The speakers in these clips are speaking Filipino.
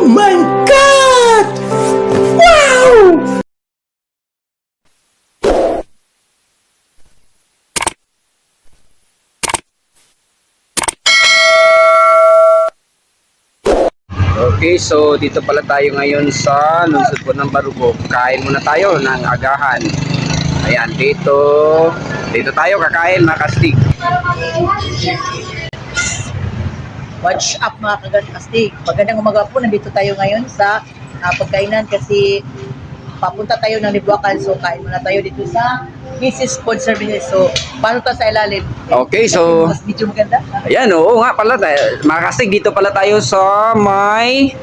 Oh my God! Wow! Okay, so dito pala tayo ngayon sa lungsod po ng Barugo. Kain muna tayo ng agahan. Ayan, dito. Dito tayo kakain mga kastig. Watch up mga kagastig. Magandang umaga po. Nandito tayo ngayon sa ah, pagkainan kasi papunta tayo ng Libuacan. So kain muna tayo dito sa Mrs. Food Services. So paano to sa ilalim? Okay, so- Mas medyo maganda. Ayan, oo nga pala. Mga kastig, dito pala tayo sa may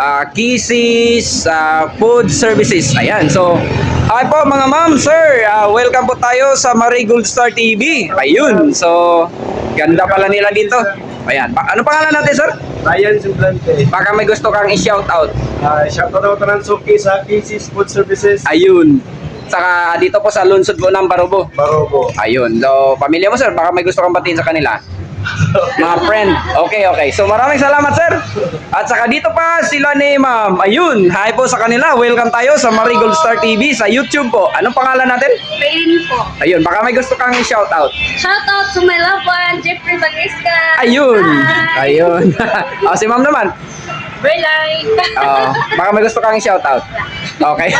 ah, Kisses ah, Food Services. Ayan, so Hi po mga ma'am, sir. Ah, welcome po tayo sa Marigold Star TV. Ayun, so ganda pala nila dito. Ayan, pa- ano pangalan natin, sir? Ryan Simplante. Baka may gusto kang i-shout out. Uh, shoutout ako ng Suki sa PC's Food Services. Ayun. Saka dito po sa lungsod po ng Barobo. Barobo. Ayun. So, pamilya mo sir, baka may gusto kang batiin sa kanila. Mga friend. Okay, okay. So, maraming salamat sir. At saka dito pa sila ni ma'am. Ayun. Hi po sa kanila. Welcome tayo sa Marigold Star TV sa YouTube po. Anong pangalan natin? Rain po. Ayun. Baka may gusto kang i-shout out. Shout out to my loved one, Jeffrey Bagisca. Ayun. Hi. Ayun. oh, si ma'am naman. Brilliant. Oh, baka may gusto kang i-shout out. Okay.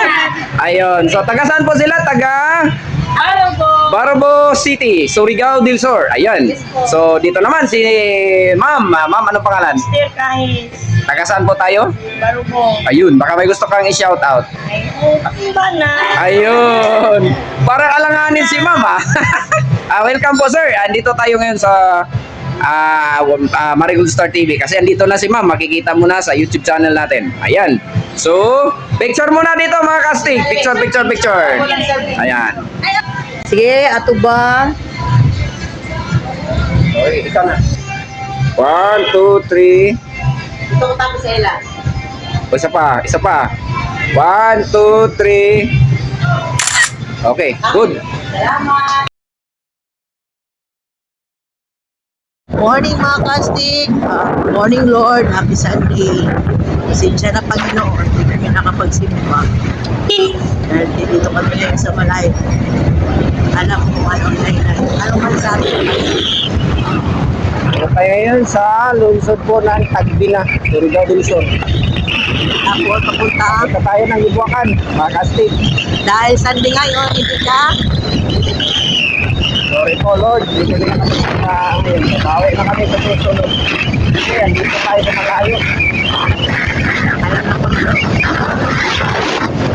Ayun. So, taga saan po sila? Taga... Barbo City, Surigao del Sur. Ayan. So, dito naman si Ma'am. Ah, Ma'am, anong pangalan? Dear kahit Taga saan po tayo? baro po. Ayun, baka may gusto kang i-shout out. Ay, oh, ba na? Ayun. Parang alanganin si Ma'am ah. Ah, welcome po sir. Andito tayo ngayon sa ah uh, Marigold Star TV kasi andito na si Ma'am. Makikita mo na sa YouTube channel natin. Ayan. So, picture muna dito mga casting. Picture, picture, picture. Ayan. Sige, ato ba? Okay, ikaw na. One, two, three. Ito ko tapos sa ila. O, Isa pa, isa pa. One, two, three. Okay, good. Salamat! Morning mga kastig! Ah, morning Lord! Happy Sunday! Pasensya na Panginoon, hindi kami nakapagsimba. Dahil dito kami ngayon sa Malay. Alam mo kung anong lahinan. Anong masasabi ko? Ito tayo ngayon sa lungsod po ng Tagbina, Surigao Sur. Ako ang papunta. Ito tayo ng Ibuakan, mga kastig. Dahil Sunday ngayon, hindi ka Sorry po Lord, dito na kami sa ngayon. Bawi na kami sa susunod. Kasi andito tayo sa na ko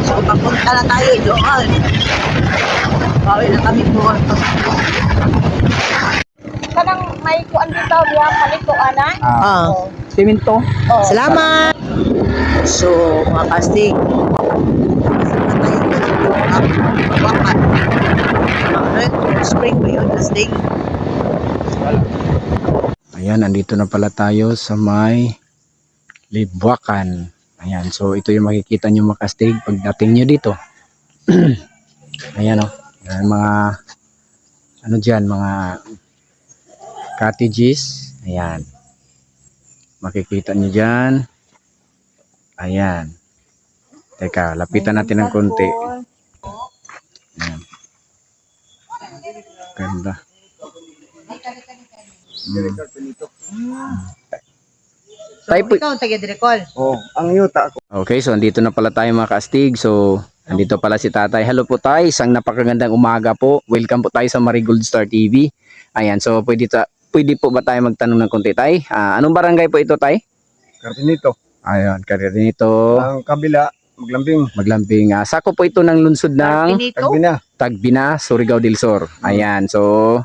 So, papunta na tayo doon. Bawi na kami doon. Kanang may kuan dito, diya palit ko ana. Ah. Siminto. Oh. Salamat! So, mga kastig, saan na tayo? Bakat. Red Spring ba yun, kastig? Ayan, andito na pala tayo sa may Libuakan. Ayan, so ito yung makikita nyo makastig pagdating nyo dito. Ayan o. Ayan, mga ano dyan, mga cottages. Ayan. Makikita nyo dyan. Ayan. Teka, lapitan natin ng konti. Ganda. Tayo po, Ikaw ang taga-direcol. Oh, ang yuta ko. Okay, so andito na pala tayo mga kaastig. So, andito pala si tatay. Hello po tayo, isang napakagandang umaga po. Welcome po tayo sa Marigold Star TV. Ayan, so pwede, ta pwede po ba tayo magtanong ng konti tay? Ah, anong barangay po ito tay? Kartinito. Ayun, karir nito. Ang kabila, maglambing. Maglambing. Ah, sako po ito ng lungsod ng? Tagbina. Tagbina, Surigao del Sur. Ayan, so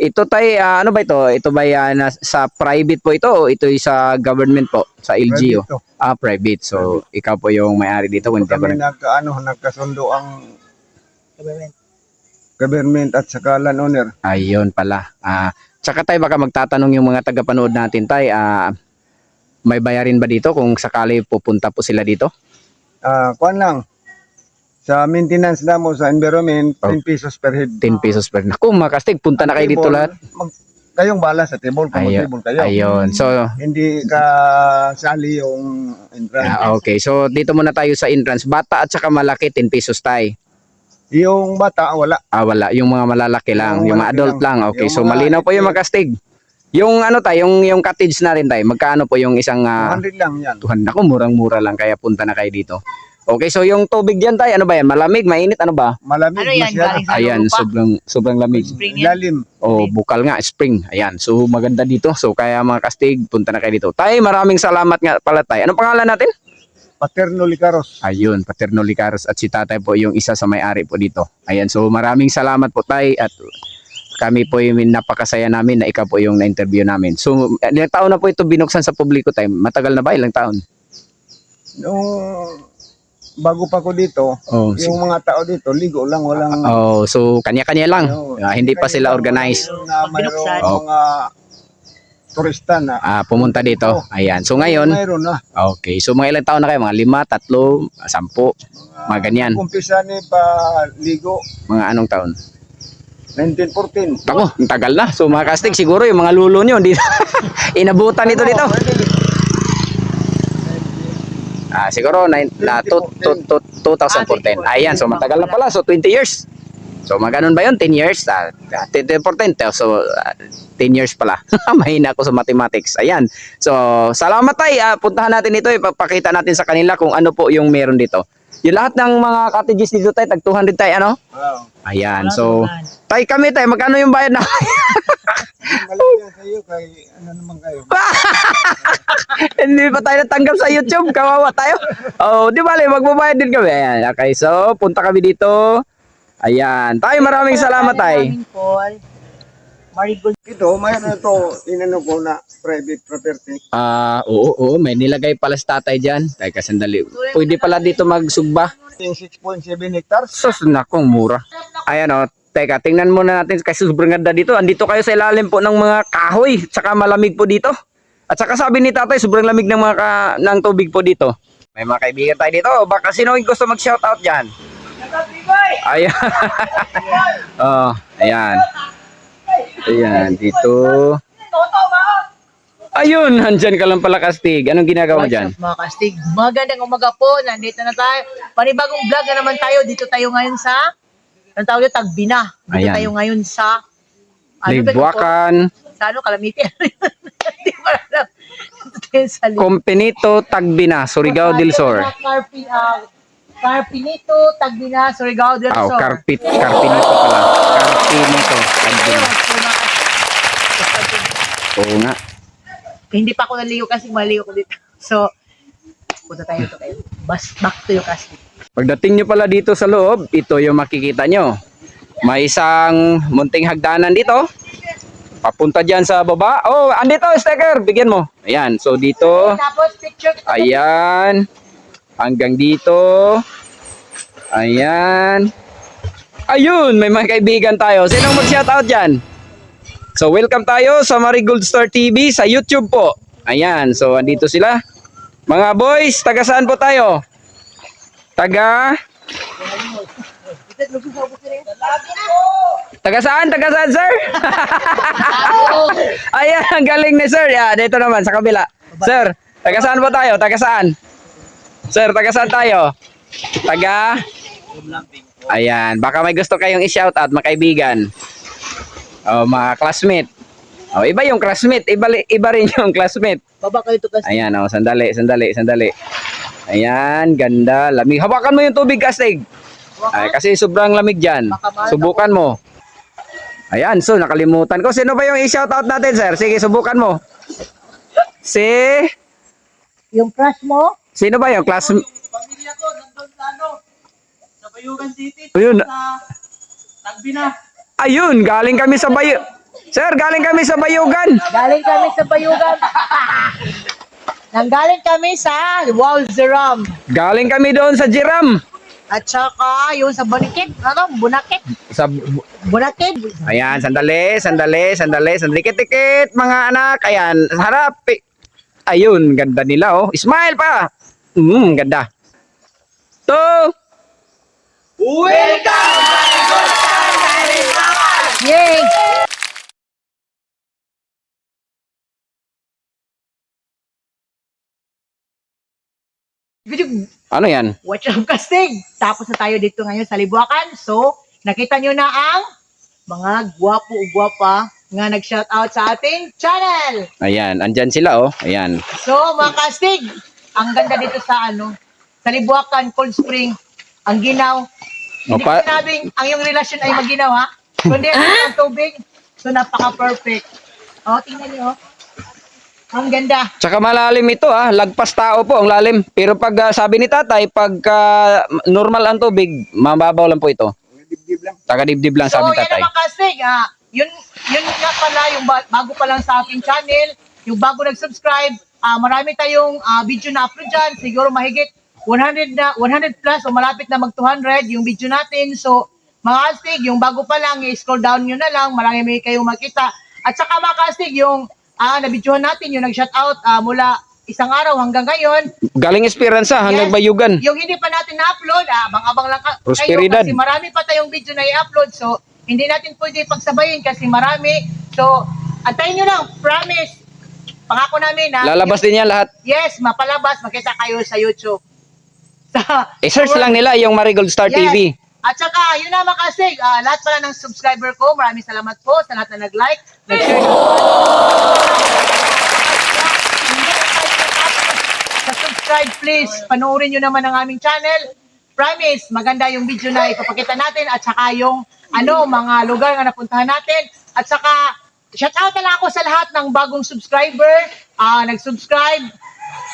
ito tay, ah, ano ba ito? Ito ba yan sa private po ito o ito ay sa government po? Sa LGU? Ah, private. So, ikaw po yung may-ari dito. Ako Kami nag- nagkaano, nagkasundo ang government at saka landowner. Ayun pala. Ah, tsaka tayo baka magtatanong yung mga tagapanood natin tay, ah, may bayarin ba dito kung sakali pupunta po sila dito? Ah, kuan lang. Sa maintenance na mo sa environment, Oh. 10 pesos per head. 10 pesos per. Naku, mga kastig, punta na kayo dito Table, lahat. Mag, kayong bala sa table, kung Ayun. table kayo. Ayun. So, Hindi ka sali yung entrance. ah, okay. So, dito muna tayo sa entrance. Bata at saka malaki, 10 pesos tay. Yung bata, wala. Ah, wala. Yung mga malalaki lang. Yung Yung mga adult lang. lang. Okay. Yung So, mga malinaw po yung ito- makastig. Yung ano tayo, yung, yung cottage na rin tayo. Magkano po yung isang... ah, 100 lang yan. Tuhan ako, murang-mura lang. Kaya punta na kayo dito. Okay, so yung tubig dyan tayo, ano ba yan? Malamig, mainit, ano ba? Malamig Ano yan, masyado. Ayan, lupa? sobrang, sobrang lamig. Spring yan? Lalim. O, bukal nga, spring. Ayan, so maganda dito. So, kaya mga kastig, punta na kayo dito. Tay, maraming salamat nga pala tay. Anong pangalan natin? Paterno Licaros. Ayun, Paterno Licaros at si tatay po yung isa sa may-ari po dito. Ayan, so maraming salamat po tay at kami po yung napakasaya namin na ikaw po yung na-interview namin. So, ilang taon na po ito binuksan sa publiko tay? Matagal na ba? Ilang taon? Nung bago pa ko dito, Oh, yung mga tao dito, ligo lang, walang... Oh, so kanya-kanya lang. Oo. Ah, hindi pa sila organized. Na mayroong Binuksan. mga turista na. Ah, pumunta dito. Ayan. So ngayon, Mayroon na. okay. So mga ilang taon na kayo? Mga lima, tatlo, sampu, mga ganyan. Umpisa ni pa ligo, Mga anong taon? 1914. Ako, ang tagal na. So mga kastig, siguro yung mga lulo nyo, hindi inabutan ito dito. Ah, siguro na, na to, to, to, 2014. Ayan, so matagal na pala. So 20 years. So maganon ba yun? 10 years? Ah, 10, 14. So ah, 10 years pala. Mahina ako sa mathematics. Ayan. So salamat tay. Ah, puntahan natin ito. Ipapakita natin sa kanila kung ano po yung meron dito. Yung lahat ng mga cottages dito tay, tag 200 tay ano? Wow. Ayan. So tay kami tay, magkano yung bayad na? Malaki yan sa iyo kay ano naman kayo. Hindi pa tayo natanggap sa YouTube. Kawawa tayo. Oh, di bale, magbabayad din kami. Ayan. Okay, so punta kami dito. Ayan. Tay, maraming salamat tay. Maraming Paul. Marigold. Ito, mayroon ito, inano ko na private property. Ah, oo, oo, may nilagay pala sa tatay diyan. Tay, kasandali. Pwede pala dito magsugba. Yung 6.7 hectares. Sus, nakong mura. Ayan oh. Teka, tingnan muna natin kasi sobrang ganda dito. Andito kayo sa ilalim po ng mga kahoy. Tsaka malamig po dito. At saka sabi ni tatay, sobrang lamig ng mga ka- ng tubig po dito. May mga kaibigan tayo dito. Baka sino yung gusto mag-shoutout dyan? Ayan. oh, ayan. Ayan, dito. Ayun, andyan ka lang pala, Kastig. Anong ginagawa mo dyan? Mga kastig, magandang umaga po. Nandito na tayo. Panibagong vlog na naman tayo. Dito tayo ngayon sa, ang tawag yun, Tagbina. Dito Ayan. tayo ngayon sa, ba ito po? Sa ano, Calamity. Hindi ko alam. Dito tayo sa Lig- Compinito, Tagbina, Surigao del Sur. Carpi, ah, Carpinito, Tagbina, Surigao del Ah, Sur. carpet, carpinito pala. Carpinito, Tagbina. Oo nga. Hindi pa ako naligo kasi maligo ko dito. So, punta tayo ito kayo. Bas, back to your casting. Pagdating nyo pala dito sa loob, ito yung makikita nyo. May isang munting hagdanan dito. Papunta dyan sa baba. Oh, andito, sticker. Bigyan mo. Ayan. So, dito. Tapos, picture. Ayan. Hanggang dito. Ayan. Ayun, may mga kaibigan tayo. Sinong mag-shoutout dyan? So, welcome tayo sa Marigold Star TV sa YouTube po. Ayan, so andito sila. Mga boys, taga saan po tayo? Taga? Taga saan? Taga saan, sir? Ayan, galing ni sir. Yeah, dito naman, sa kabila. Sir, taga saan po tayo? Taga saan? Sir, taga saan tayo? Taga? Ayan, baka may gusto kayong i-shout out, mga kaibigan. O, mga classmate. O, iba yung classmate, iba, iba rin yung classmate. Baba kayo ito kasi. Ayan, oh, sandali, sandali, sandali. Ayan, ganda, lamig. Hawakan mo yung tubig, Kastig. Ay, kasi sobrang lamig dyan. Subukan mo. Ayan, so nakalimutan ko. Sino ba yung i-shoutout natin, sir? Sige, subukan mo. Si... Yung crush mo, Sino ba yung class... Pamilya ko, nandun sa ano, sa Bayugan City, Ayun, sa Tagbina. Ayun, galing kami sa Bayo... Sir, galing kami sa Bayugan. galing kami sa Bayugan. Nanggaling kami sa Walzeram. Galing kami doon sa Jiram. At saka yung sa Bunikit, ano, Bunakit. Sa... Bunakit. Ayan, sandali, sandali, sandali, sandali. Dikit-dikit, mga anak. Ayan, harap. Ayun, ganda nila, oh. Smile pa. Mm, ganda. To. Yay! Video, Ano yan? watch up casting. Tapos na tayo dito ngayon sa Libuacan. So, nakita nyo na ang mga gwapo o gwapa nga nag-shoutout sa ating channel. Ayan, andyan sila oh. Ayan. So, mga kastig, ang ganda dito sa ano, sa Libuacan, Cold Spring, ang ginaw. Hindi ko Opa. sinabing ang iyong relasyon ay maginaw, ha? Kundi ang tubig. So, napaka-perfect. O, tingnan niyo, oh. Ang ganda. Tsaka malalim ito ah, lagpas tao po ang lalim. Pero pag ah, sabi ni tatay, pag ah, normal ang tubig, mababaw lang po ito. Dibdib lang. Taga dibdib lang So, sabi ni yan tatay. naman kastig, ah, yun, yun nga pala, yung ba- bago pa lang sa aking channel, yung bago nag-subscribe, ah, marami tayong ah, video na upload dyan, siguro mahigit 100 na 100 plus o malapit na mag 200 yung video natin. So, mga kastig, yung bago pa lang, i-scroll down nyo na lang, marami may kayong makita. At saka mga kastig, yung ah, nabidyohan natin, yung nag-shoutout ah, mula isang araw hanggang ngayon, Galing Esperanza hanggang Yes. Bayugan. yung hindi pa natin na-upload, ah, abang-abang lang ka- kayo kasi marami pa tayong video na i-upload. So, hindi natin pwede pagsabayin kasi marami. So, antayin nyo lang, promise. Pangako namin na, Lalabas din yan lahat. yes, mapalabas, makita kayo sa YouTube. Sa, I-search lang nila yung Marigold Star Yes. TV. At saka, yun na mga kasig, ah, lahat pala ng subscriber ko, maraming salamat po sa lahat na nag-like, nag-share. Sa subscribe, please, panoorin nyo naman ang aming channel. Promise, maganda yung video na ipapakita natin at saka yung ano, mga lugar na napuntahan natin. At saka, shout out na lang ako sa lahat ng bagong subscriber, ah, nag-subscribe,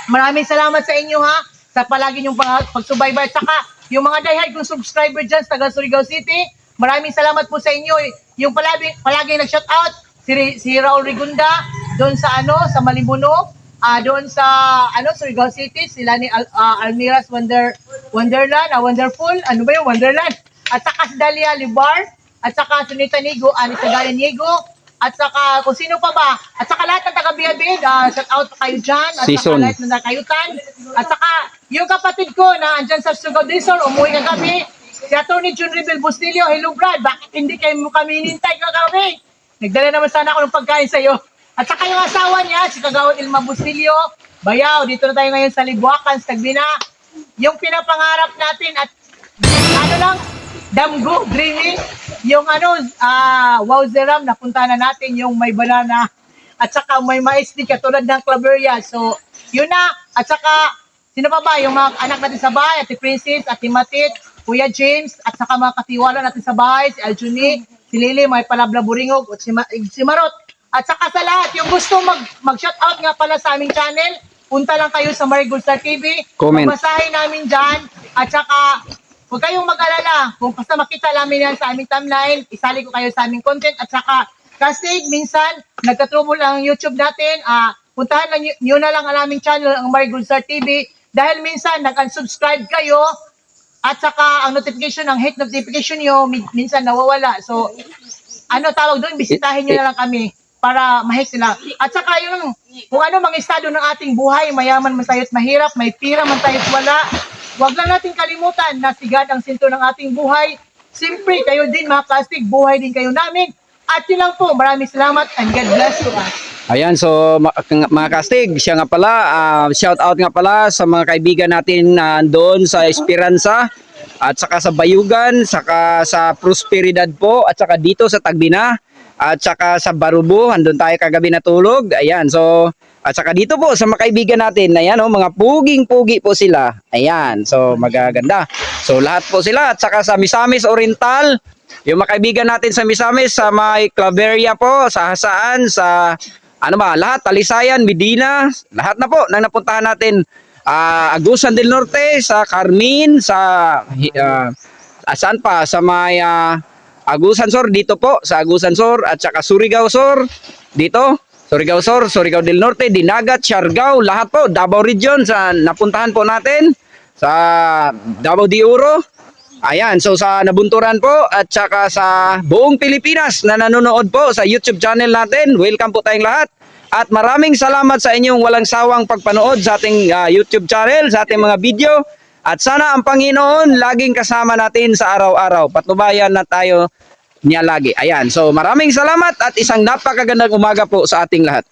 Maraming salamat sa inyo ha sa palagi niyong pag- pagsubaybay. At saka yung mga diehard kong subscriber dyan sa taga Surigao City, maraming salamat po sa inyo. Yung palagi, palagi nag-shout out si, si Raul Rigunda doon sa ano sa Malibuno, ah doon sa ano Surigao City, sila ni Al, ah, Almira's Wonder Wonderland, ah, Wonderful, ano ba yung Wonderland? At saka si Dalia Libar, at saka si Nita Nigo, Ani Sagala Nigo, at saka kung sino pa ba, at saka lahat ng taga Biabid, ah, shout out kayo dyan, at Season. saka lahat ng nakayutan, at saka yung kapatid ko na andyan sa del Sur, umuwi na kami, si Atty. Jun Rebel Bustilio, hello Brad, bakit hindi kayo mo kami hinintay kagabi? Nagdala naman sana ako ng pagkain sa'yo. At saka yung asawa niya, si Kagawad Ilma Bustilio, Bayaw, dito na tayo ngayon sa Libuacan, sa Tagbina. Yung pinapangarap natin at ano lang, damgo, dreaming, yung ano, ah, wow zeram, napunta na natin yung may banana at saka may mais din katulad ng Claveria. So, yun na. At saka, sino pa ba? Yung mga anak natin sa bahay, Ate Princess, Ate Matit, Kuya James, at saka mga katiwala natin sa bahay, si Aljuni, si Lily, may palabla buringog, at si, Ma- si Marot. At saka sa lahat, yung gusto mag, mag-shoutout nga pala sa aming channel, punta lang kayo sa Marigold Star TV. Comment. Basahin namin dyan. At saka, huwag kayong mag-alala. Kung basta makita namin yan sa aming timeline, isali ko kayo sa aming content. At saka, kasi minsan, nagka-trouble ang YouTube natin. Ah, puntahan lang nyo, na lang ang aming channel, ang Marigold Star TV. Dahil minsan, nag-unsubscribe kayo, at saka ang notification, ang hate notification nyo, min- minsan nawawala. So, ano tawag doon, bisitahin nyo na lang kami para mahik sila. At saka yung, kung ano mga estado ng ating buhay, mayaman man tayo't mahirap, may pira man tayo't wala, huwag lang natin kalimutan na sigad ang sinto ng ating buhay. Siyempre, kayo din mga plastic, buhay din kayo namin. At yun lang po, maraming salamat and God bless you us. Ayan, so mga kastig, siya nga pala, ah, shout out nga pala sa mga kaibigan natin na doon sa Esperanza at saka sa Bayugan, saka sa Prosperidad po, at saka dito sa Tagbina, at saka sa Barubo, andun tayo kagabi natulog. Ayan, so at saka dito po sa mga kaibigan natin, ayan oh, mga puging-pugi po sila. Ayan, so magaganda. So lahat po sila at saka sa Misamis Oriental, yung mga kaibigan natin sa Misamis, sa may Claveria po, sa Hasaan, sa ano ba, lahat, Talisayan, Medina, lahat na po nang napuntahan natin. Ah, Agusan del Norte, sa Carmin, sa ah, saan pa, sa may ah, Agusan Sur, dito po, sa Agusan Sur, at saka Surigao Sur, dito, Surigao Sur, Surigao del Norte, Dinagat, Siargao, lahat po, Davao Region, sa napuntahan po natin, sa Davao de Oro, Ayan, so sa Nabunturan po at saka sa buong Pilipinas na nanonood po sa YouTube channel natin, welcome po tayong lahat. At maraming salamat sa inyong walang sawang pagpanood sa ating ah, YouTube channel, sa ating mga video. At sana ang Panginoon laging kasama natin sa araw-araw. Patnubayan na tayo niya lagi. Ayan, so maraming salamat at isang napakagandang umaga po sa ating lahat.